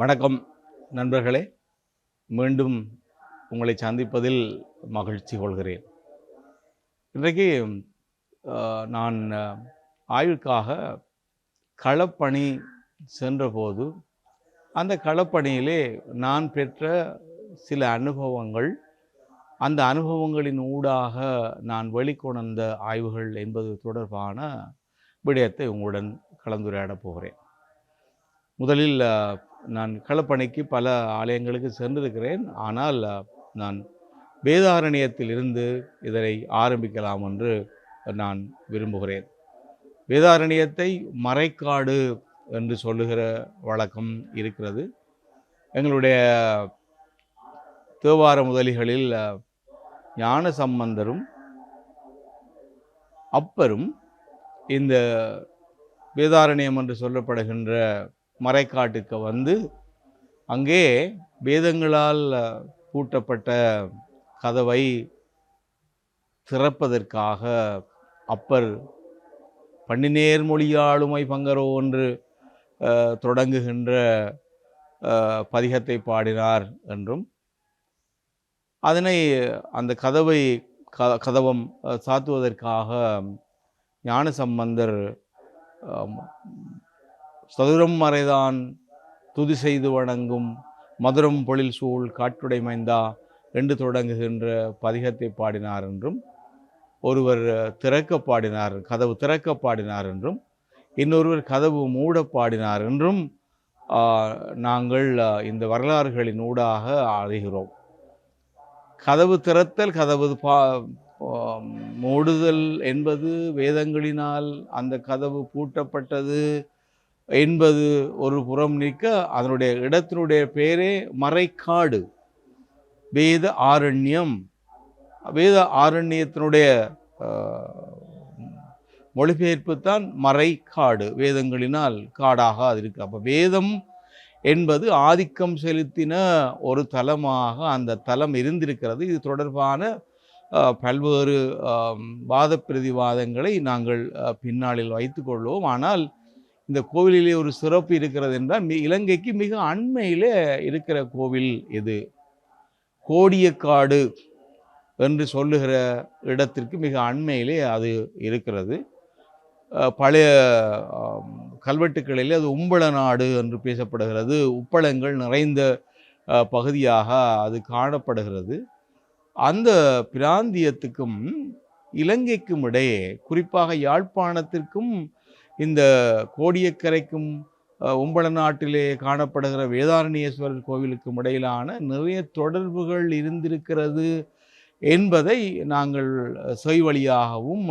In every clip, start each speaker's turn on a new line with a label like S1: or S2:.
S1: வணக்கம் நண்பர்களே. மீண்டும் உங்களை சந்திப்பதில் மகிழ்ச்சி கொள்கிறேன். இன்றைக்கு நான் ஆய்வுக்காக களப்பணி சென்றபோது அந்த களப்பணியிலே நான் பெற்ற சில அனுபவங்கள் அந்த அனுபவங்களின் ஊடாக நான் வெளிக்கொணர்ந்த ஆய்வுகள் என்பது தொடர்பான விடயத்தை உங்களுடன் கலந்துரையாடப் போகிறேன். முதலில் நான் களப்பணிக்கு பல ஆலயங்களுக்கு சென்றிருக்கிறேன். ஆனால் நான் வேதாரண்யத்தில் இருந்து இதனை ஆரம்பிக்கலாம் என்று நான் விரும்புகிறேன். வேதாரண்யத்தை மறைக்காடு என்று சொல்லுகிற வழக்கம் இருக்கிறது. எங்களுடைய தேவார முதலிகளில் ஞான சம்பந்தரும் அப்பரும் இந்த வேதாரண்யம் என்று சொல்லப்படுகின்ற மறைக்காட்டுக்கு வந்து அங்கே வேதங்களால் பூட்டப்பட்ட கதவை திறப்பதற்காக அப்பர் பன்னினேர் மொழியாளுமை பங்கரோ என்று அஹ், தொடங்குகின்ற பதிகத்தை பாடினார் என்றும் அதனை அந்த கதவை க கதவம் சாத்துவதற்காக ஞானசம்பந்தர் சம்பந்தர் சதுரம் மறைதான் துதி செய்து வணங்கும் மதுரம் பொழில் சூழ் காட்டுடை மைந்தா என்று தொடங்குகின்ற பதிகத்தை பாடினார் என்றும் ஒருவர் திறக்க பாடினார் கதவு திறக்க பாடினார் என்றும் இன்னொருவர் கதவு மூட பாடினார் என்றும் நாங்கள் இந்த வரலாறுகளின் ஊடாக அறிகிறோம். கதவு திறத்தல் கதவு பா மூடுதல் என்பது வேதங்களினால் அந்த கதவு பூட்டப்பட்டது. என்பது ஒரு புறம் நிற்க அதனுடைய இடத்தினுடைய பெயரே மறைக்காடு. வேத ஆரண்யம். வேத ஆரண்யத்தினுடைய மொழிபெயர்ப்பு தான் மறைக்காடு. வேதங்களினால் காடாக அது இருக்குது அப்போ வேதம் என்பது ஆதிக்கம் செலுத்தின ஒரு தலமாக அந்த தலம் இருந்திருக்கிறது. இது தொடர்பான பல்வேறு வாத பிரதிவாதங்களை நாங்கள் பின்னாளில் வைத்துக்கொள்வோம் ஆனால் இந்த கோவிலிலே ஒரு சிறப்பு இருக்கிறது என்றால் மி- இலங்கைக்கு மிக அண்மையிலே இருக்கிற கோவில் இது. கோடியக்காடு என்று சொல்லுகிற இடத்திற்கு மிக அண்மையிலே அது இருக்கிறது. பழைய கல்வெட்டுக்களிலே அது உம்பள நாடு என்று பேசப்படுகிறது. உப்பளங்கள் நிறைந்த பகுதியாக அது காணப்படுகிறது. அந்த பிராந்தியத்துக்கும் இலங்கைக்கும் இடையே குறிப்பாக யாழ்ப்பாணத்திற்கும் இந்த கோடியக்கரைக்கும் உம்பள நாட்டிலே காணப்படுகிற வேதாரண்யேஸ்வரர் கோவிலுக்கும் இடையிலான நிறைய தொடர்புகள் இருந்திருக்கிறது என்பதை நாங்கள் செய் வழியாகவும்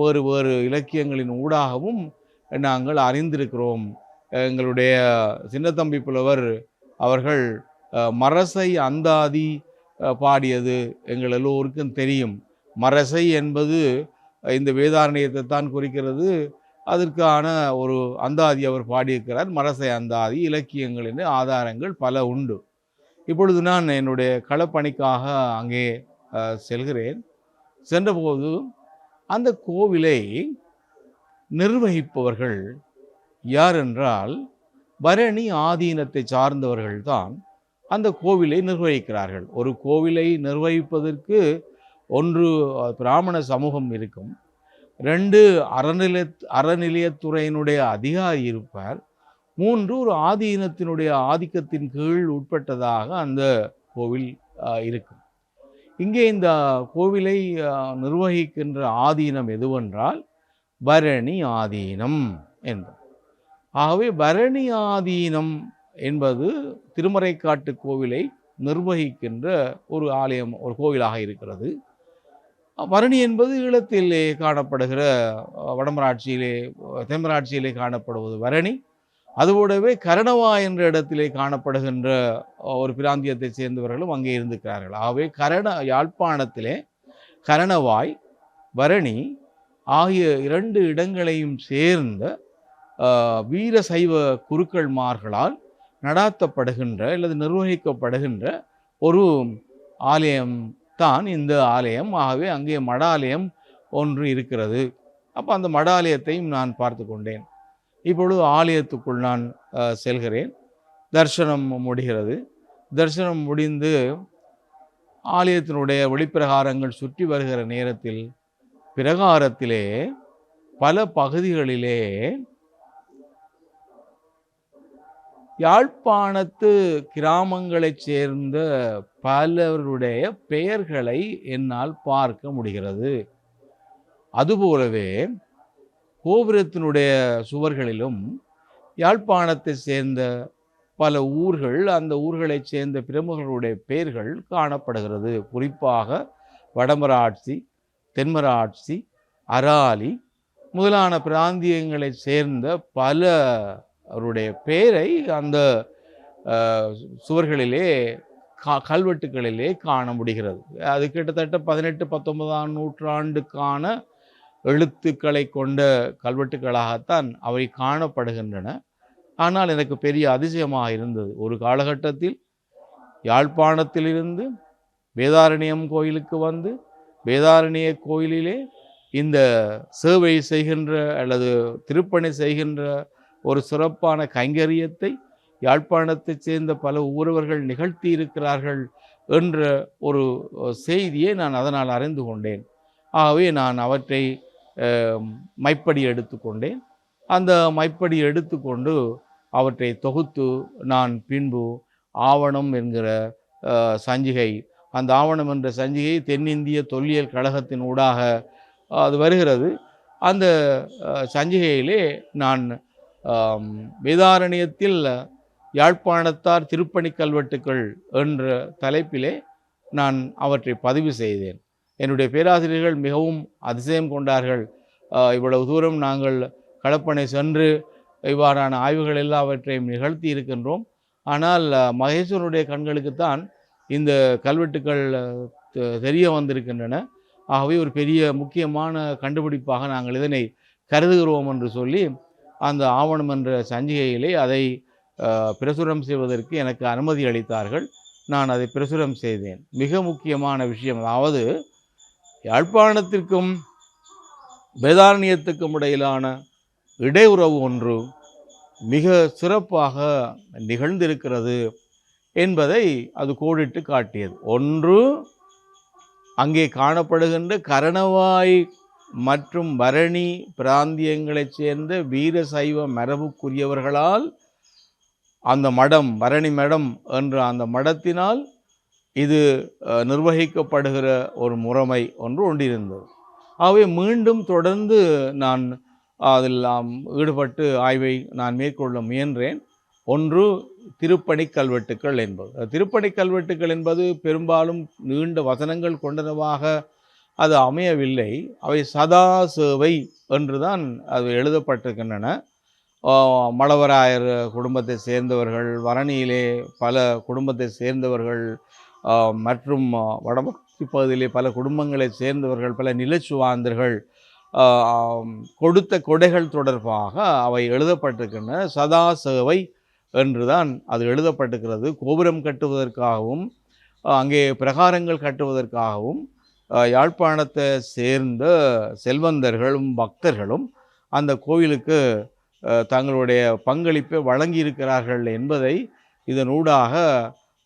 S1: வேறு வேறு இலக்கியங்களின் ஊடாகவும் நாங்கள் அறிந்திருக்கிறோம். எங்களுடைய சின்னத்தம்பி புலவர் அவர்கள் மரசை அந்தாதி பாடியது எங்கள் எல்லோருக்கும் தெரியும். மரசை என்பது இந்த வேதாரண்யத்தை தான் குறிக்கிறது. அதற்கான ஒரு அந்தாதி அவர் பாடியிருக்கிறார். மரசை அந்தாதி இலக்கியங்களின் ஆதாரங்கள் பல உண்டு. இப்பொழுது நான் என்னுடைய களப்பணிக்காக அங்கே செல்கிறேன். சென்றபோது அந்த கோவிலை நிர்வகிப்பவர்கள் யார் என்றால் பரணி ஆதீனத்தை சார்ந்தவர்கள் தான் அந்த கோவிலை நிர்வகிக்கிறார்கள். ஒரு கோவிலை நிர்வகிப்பதற்கு ஒன்று பிராமண சமூகம் இருக்கும். ரெண்டு அறநிலை அறநிலையத்துறையினுடைய அதிகாரி இருப்பார். மூன்று ஒரு ஆதீனத்தினுடைய ஆதிக்கத்தின் கீழ் உட்பட்டதாக அந்த கோவில் இருக்கும். இங்கே இந்த கோவிலை நிர்வகிக்கின்ற ஆதீனம் எதுவென்றால் பரணி ஆதீனம் என்பது ஆகவே பரணி ஆதீனம் என்பது திருமறைக்காட்டு கோவிலை நிர்வகிக்கின்ற ஒரு ஆலயம் ஒரு கோவிலாக இருக்கிறது. பரணி என்பது ஈழத்திலே காணப்படுகிற வடமராட்சியிலே தென்மராட்சியிலே காணப்படுவது பரணி அதுபோலவே கரணவா என்ற இடத்திலே காணப்படுகின்ற ஒரு பிராந்தியத்தை சேர்ந்தவர்களும் அங்கே இருந்திருக்கிறார்கள். ஆகவே கரண யாழ்ப்பாணத்திலே கரணவாய் பரணி ஆகிய இரண்டு இடங்களையும் சேர்ந்த வீர சைவ குருக்கள்மார்களால் நடாத்தப்படுகின்ற அல்லது நிர்வகிக்கப்படுகின்ற ஒரு ஆலயம் தான் இந்த ஆலயம். ஆகவே அங்கே மடாலயம் ஒன்று இருக்கிறது. அப்போ அந்த மடாலயத்தையும் நான் பார்த்து கொண்டேன். இப்பொழுது ஆலயத்துக்குள் நான் செல்கிறேன். தரிசனம் முடிகிறது. தரிசனம் முடிந்து ஆலயத்தினுடைய வெளிப்பிரகாரங்கள் சுற்றி வருகிற நேரத்தில் பிரகாரத்திலே பல பகுதிகளிலே யாழ்ப்பாணத்து கிராமங்களைச் சேர்ந்த பலருடைய பெயர்களை என்னால் பார்க்க முடிகிறது. அதுபோலவே கோபுரத்தினுடைய சுவர்களிலும் யாழ்ப்பாணத்தை சேர்ந்த பல ஊர்கள் அந்த ஊர்களைச் சேர்ந்த பிரமுகர்களுடைய பெயர்கள் காணப்படுகிறது. குறிப்பாக வடமராட்சி தென்மராட்சி அராலி முதலான பிராந்தியங்களைச் சேர்ந்த பல அவருடைய பெயரை அந்த சுவர்களிலே கா கல்வெட்டுகளிலே காண முடிகிறது. அது கிட்டத்தட்ட பதினெட்டு பத்தொன்பதாம் நூற்றாண்டுக்கான எழுத்துக்களை கொண்ட கல்வெட்டுக்களாகத்தான் அவை காணப்படுகின்றன. ஆனால் எனக்கு பெரிய அதிசயமாக இருந்தது. ஒரு காலகட்டத்தில் யாழ்ப்பாணத்திலிருந்து வேதாரண்யம் கோயிலுக்கு வந்து வேதாரண்ய கோயிலிலே இந்த சேவை செய்கின்ற அல்லது திருப்பணி செய்கின்ற ஒரு சிறப்பான கைங்கரியத்தை யாழ்ப்பாணத்தைச் சேர்ந்த பல ஊரவர்கள் நிகழ்த்தி இருக்கிறார்கள் என்ற ஒரு செய்தியை நான் அதனால் அறிந்து கொண்டேன். ஆகவே நான் அவற்றை மைப்படி எடுத்துக்கொண்டேன் அந்த மைப்படி எடுத்துக்கொண்டு அவற்றை தொகுத்து நான் பின்பு ஆவணம் என்கிற சஞ்சிகை அந்த ஆவணம் என்ற சஞ்சிகை தென்னிந்திய தொல்லியல் கழகத்தின் ஊடாக அது வருகிறது. அந்த சஞ்சிகையிலே நான் வேதாரண்யத்தில் யாழ்ப்பாணத்தார் திருப்பணி கல்வெட்டுக்கள் என்ற தலைப்பிலே நான் அவற்றை பதிவு செய்தேன். என்னுடைய பேராசிரியர்கள் மிகவும் அதிசயம் கொண்டார்கள். இவ்வளவு தூரம் நாங்கள் களப்பனை சென்று இவ்வாறான ஆய்வுகள் எல்லாவற்றையும் நிகழ்த்தி இருக்கின்றோம். ஆனால் மகேஸ்வரனுடைய கண்களுக்குத்தான் இந்த கல்வெட்டுக்கள் தெரிய வந்திருக்கின்றன. ஆகவே ஒரு பெரிய முக்கியமான கண்டுபிடிப்பாக நாங்கள் இதனை கருதுகிறோம் என்று சொல்லி அந்த ஆவணம் என்ற சஞ்சிகையிலே அதை பிரசுரம் செய்வதற்கு எனக்கு அனுமதி அளித்தார்கள். நான் அதை பிரசுரம் செய்தேன். மிக முக்கியமான விஷயம் அதாவது யாழ்ப்பாணத்திற்கும் வேதாரண்யத்துக்கும் இடையிலான இடையுறவு ஒன்று மிக சிறப்பாக நிகழ்ந்திருக்கிறது என்பதை அது கோடிட்டு காட்டியது. ஒன்று அங்கே காணப்படுகின்ற கரணவாய் மற்றும் பரணி பிராந்தியங்களைச் சேர்ந்த வீர சைவ மரபுக்குரியவர்களால் அந்த மடம் பரணி மடம் என்ற அந்த மடத்தினால் இது நிர்வகிக்கப்படுகிற ஒரு முறைமை ஒன்று ஒன்றிருந்தது ஆகவே மீண்டும் தொடர்ந்து நான் அதில் ஈடுபட்டு ஆய்வை நான் மேற்கொள்ள முயன்றேன். ஒன்று திருப்பணி கல்வெட்டுக்கள் என்பது. திருப்பணி கல்வெட்டுக்கள் என்பது பெரும்பாலும் நீண்ட வசனங்கள் கொண்டதாக அது அமையவில்லை. அவை சதா சேவை என்றுதான் அது எழுதப்பட்டிருக்கின்றன. மலவராயர் குடும்பத்தை சேர்ந்தவர்கள் வரணியிலே பல குடும்பத்தை சேர்ந்தவர்கள் மற்றும் வடமக்சி பகுதியிலே பல குடும்பங்களை சேர்ந்தவர்கள் பல நிலச்சுவாந்தர்கள் கொடுத்த கொடைகள் தொடர்பாக அவை எழுதப்பட்டிருக்கின்றன. சதா சேவை என்றுதான் அது எழுதப்பட்டிருக்கிறது. கோபுரம் கட்டுவதற்காகவும் அங்கே பிரகாரங்கள் கட்டுவதற்காகவும் யாழ்ப்பாணத்தை சேர்ந்த செல்வந்தர்களும் பக்தர்களும் அந்த கோவிலுக்கு தங்களுடைய பங்களிப்பை வழங்கியிருக்கிறார்கள் என்பதை இதனூடாக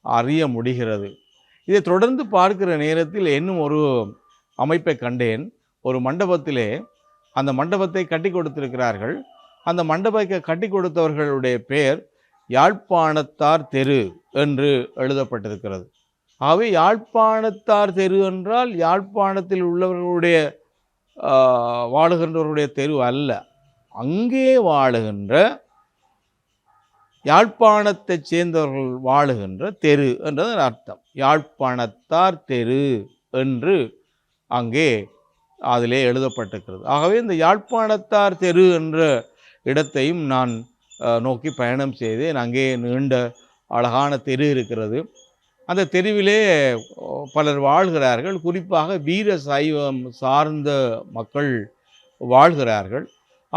S1: அறிய முடிகிறது. இதை தொடர்ந்து பார்க்கிற நேரத்தில் இன்னும் ஒரு அமைப்பை கண்டேன். ஒரு மண்டபத்திலே அந்த மண்டபத்தை கட்டி கொடுத்திருக்கிறார்கள். அந்த மண்டபத்தை கட்டி கொடுத்தவர்களுடைய பெயர் யாழ்ப்பாணத்தார் தெரு என்று எழுதப்பட்டிருக்கிறது. ஆகவே யாழ்ப்பாணத்தார் தெரு என்றால் யாழ்ப்பாணத்தில் உள்ளவர்களுடைய வாழுகின்றவருடைய தெரு அல்ல. அங்கே வாழுகின்ற யாழ்ப்பாணத்தைச் சேர்ந்தவர்கள் வாழுகின்ற தெரு என்றதன் அர்த்தம். யாழ்ப்பாணத்தார் தெரு என்று அங்கே அதிலே எழுதப்பட்டிருக்கிறது. ஆகவே இந்த யாழ்ப்பாணத்தார் தெரு என்ற இடத்தையும் நான் நோக்கி பயணம் செய்தேன். அங்கே நீண்ட அழகான தெரு இருக்கிறது. அந்த தெருவிலே பலர் வாழ்கிறார்கள். குறிப்பாக வீர சைவம் சார்ந்த மக்கள் வாழ்கிறார்கள்.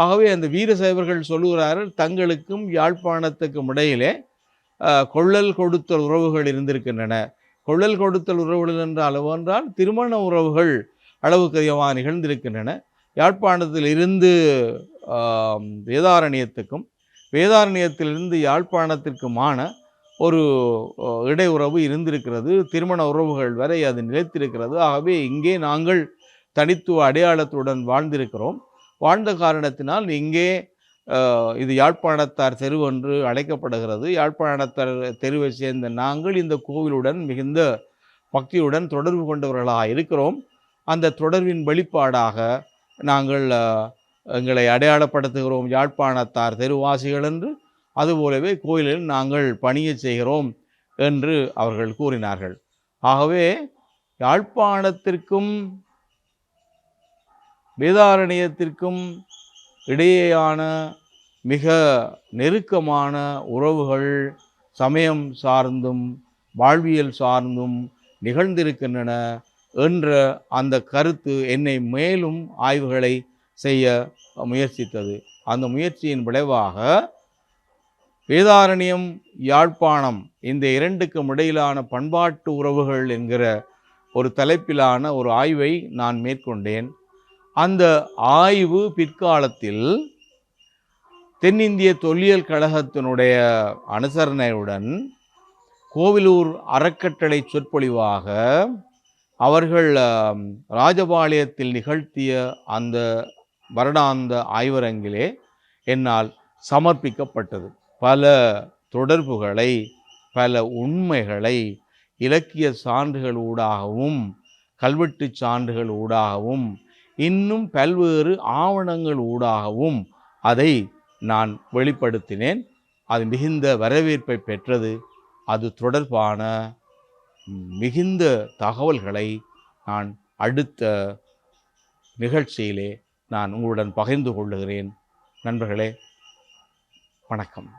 S1: ஆகவே அந்த வீர சைவர்கள் சொல்லுகிறார்கள் தங்களுக்கும் யாழ்ப்பாணத்துக்கும் இடையிலே கொள்ளல் கொடுத்தல் உறவுகள் இருந்திருக்கின்றன. கொள்ளல் கொடுத்தல் உறவுகள் என்ற அளவு என்றால் திருமண உறவுகள் அளவுக்கு அதிகமாக நிகழ்ந்திருக்கின்றன. யாழ்ப்பாணத்தில் இருந்து வேதாரண்யத்துக்கும் வேதாரண்யத்திலிருந்து யாழ்ப்பாணத்திற்குமான ஒரு இடையுறவு இருந்திருக்கிறது. திருமண உறவுகள் வரை அது நிலைத்திருக்கிறது. ஆகவே இங்கே நாங்கள் தனித்துவ அடையாளத்துடன் வாழ்ந்திருக்கிறோம். வாழ்ந்த காரணத்தினால் இங்கே இது யாழ்ப்பாணத்தார் தெரு என்று அழைக்கப்படுகிறது. யாழ்ப்பாணத்தார் தெருவை சேர்ந்த நாங்கள் இந்த கோவிலுடன் மிகுந்த பக்தியுடன் தொடர்பு கொண்டவர்களாக இருக்கிறோம். அந்த தொடர்பின் வெளிப்பாடாக நாங்கள் எங்களை அடையாளப்படுத்துகிறோம் யாழ்ப்பாணத்தார் தெருவாசிகள் என்று. அதுபோலவே கோயிலில் நாங்கள் பணியை செய்கிறோம் என்று அவர்கள் கூறினார்கள். ஆகவே யாழ்ப்பாணத்திற்கும் வேதாரண்யத்திற்கும் இடையேயான மிக நெருக்கமான உறவுகள் சமயம் சார்ந்தும் வாழ்வியல் சார்ந்தும் நிகழ்ந்திருக்கின்றன என்ற அந்த கருத்து என்னை மேலும் ஆய்வுகளை செய்ய முயற்சித்தது. அந்த முயற்சியின் விளைவாக வேதாரண்யம் யாழ்ப்பாணம் இந்த இரண்டுக்கும் இடையிலான பண்பாட்டு உறவுகள் என்கிற ஒரு தலைப்பிலான ஒரு ஆய்வை நான் மேற்கொண்டேன். அந்த ஆய்வு பிற்காலத்தில் தென்னிந்திய தொல்லியல் கழகத்தினுடைய அனுசரணையுடன் கோவிலூர் அறக்கட்டளை சொற்பொழிவாக அவர்கள் ராஜபாளையத்தில் நிகழ்த்திய அந்த வருடாந்த ஆய்வரங்கிலே என்னால் சமர்ப்பிக்கப்பட்டது. பல தொடர்புகளை பல உண்மைகளை இலக்கிய சான்றுகள் ஊடாகவும் கல்வெட்டுச் சான்றுகள் ஊடாகவும் இன்னும் பல்வேறு ஆவணங்கள் ஊடாகவும் அதை நான் வெளிப்படுத்தினேன். அது மிகுந்த வரவேற்பை பெற்றது. அது தொடர்பான மிகுந்த தகவல்களை நான் அடுத்த நிகழ்ச்சியிலே நான் உங்களுடன் பகிர்ந்து கொள்ளுகிறேன். நண்பர்களே வணக்கம்.